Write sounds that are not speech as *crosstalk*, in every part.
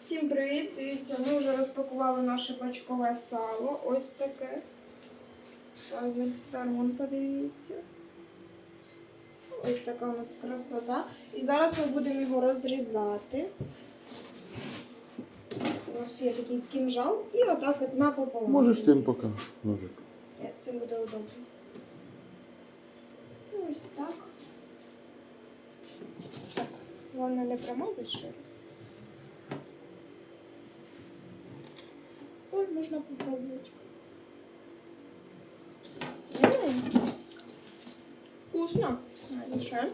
Всім привіт! Дивіться, ми вже розпакували наше бачкове сало. Ось таке. З різних сторон подивіться. Ось така у нас красота. І зараз ми будемо його розрізати. У нас є такий кінжал і отак от напополам. Можеш тим поки ножик. Ні, це буде удобно. Ось так. Так, головне не промазати ще раз. можно попробовать. М -м -м. Вкусно. Дальше.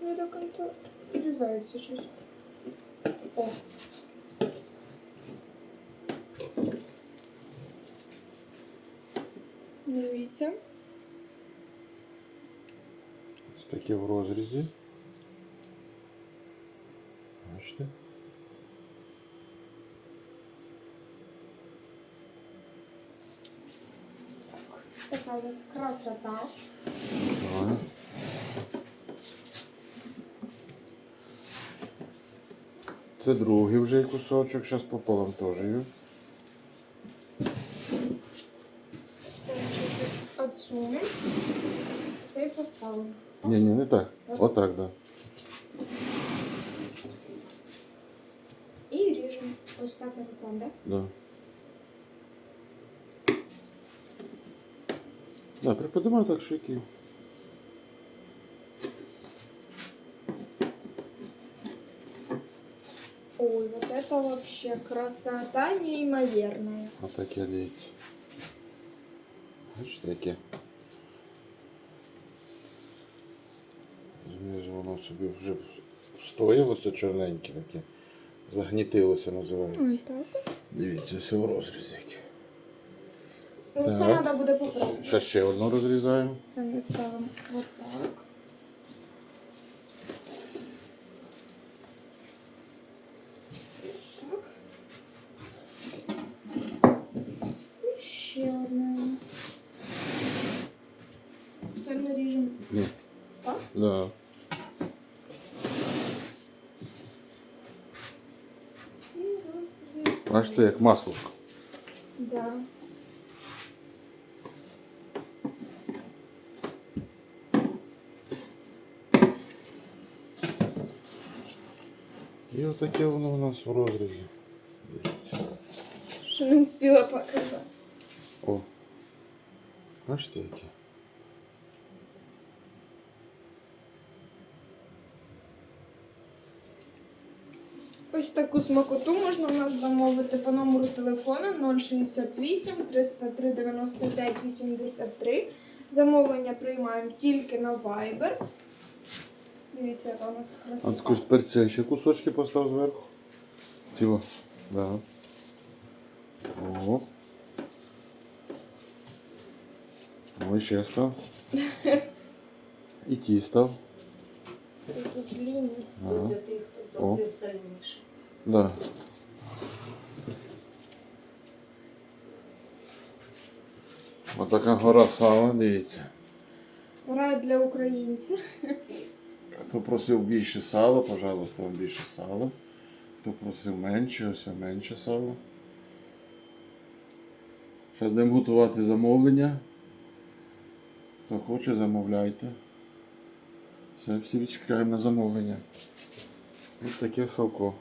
Ну, я до конца урезаю сейчас. О, Дивіться. Ось таке в розрізі. Бачите? Така у нас красота. Давай. Це другий вже кусочок, зараз пополам теж його. чуть-чуть відсунемо. Цей поставимо. Ні, ні, не так. Отак, да. І ріжемо. Ось так напополам, так? Да. Да, приподимай так шики. Ой, вот это вообще красота неимоверная. Отак я дивіться. Бачите, яке. Знизу воно собі вже встоїлося чорненьке таке. Загнітилося називається. Ось так. Дивіться, все в розрізі. яке. Ну, це Так. треба буде поправити. Ще ще одну розрізаємо. Це ми ставимо вот ріжемо Ні. так. Да. І розрізаємо. Бачите, як масло. Да. І отаке воно у нас в розрізі. Дивіться. Що не встигла показати. О. Бачите, яке? Ось таку смакоту можна у нас замовити по номеру телефону 068 303 95 83. Замовлення приймаємо тільки на Viber. Дивіться, яка у нас А красота. також тепер це ще кусочки постав зверху. Цього. Да. О. Ой, ще став. *laughs* І ті став. Якісь длинні. Ага. Для тих, хто О. просив Да. Отака гора сала, дивіться. Рай для українців. Хто просив більше сала, пожалуйста, вам більше сала. Хто просив менше, ось менше сала. Зараз будемо готувати замовлення. Хто хоче, замовляйте. Все, всі чекаємо на замовлення. Ось таке салко.